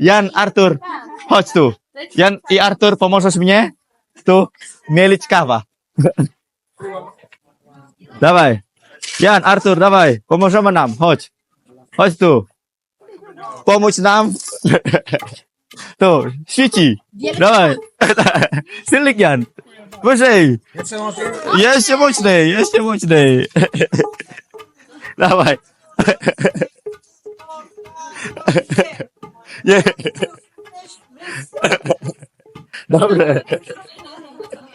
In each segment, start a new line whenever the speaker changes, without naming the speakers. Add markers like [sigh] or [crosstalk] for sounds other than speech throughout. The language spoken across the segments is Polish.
Jan, Artur, chodź tu. Jan i Artur, pomożesz mnie? Tu, mielić kawa. dawaj. Jan, Artur, dawaj, pomożemy nam, chodź. Chodź tu. Pomóż nam. tu, świeci. Dawaj. Silnik Jan. Wyżej. Jeszcze mocniej, jeszcze mocniej. Dawaj. Nie. Dobre. [laughs]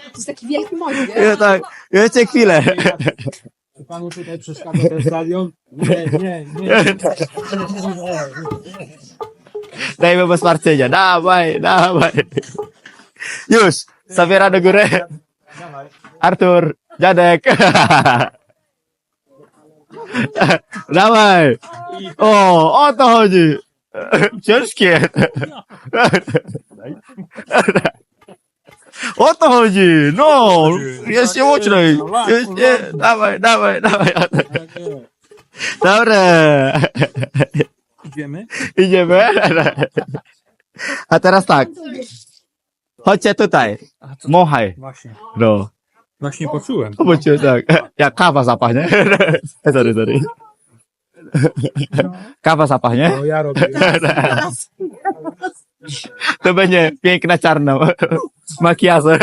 To jest taki wielki moździerz.
Ja tak, jeszcze chwilę.
Czy panu tutaj przeszkadza ten stadion? Nie, nie, nie.
Dajmy bez martwienia. Dawaj, dawaj. Już, zabiera do góry. Artur, dziadek. Dawaj. O, o to chodzi. [laughs] Ciężkie. [laughs] O to chodzi. No, jeszcze mocniej. Jeszcze, dawaj, dawaj, dawaj. Dobre.
Idziemy?
Idziemy. A teraz tak. Chodźcie tutaj. Mochaj.
Właśnie.
No.
Właśnie poczułem.
Chodźcie tak. Jak kawa zapachnie. [laughs] sorry, sorry. Kawa zapachnie.
No ja robię. [laughs]
To będzie piękna czarna. [laughs] Makijaże.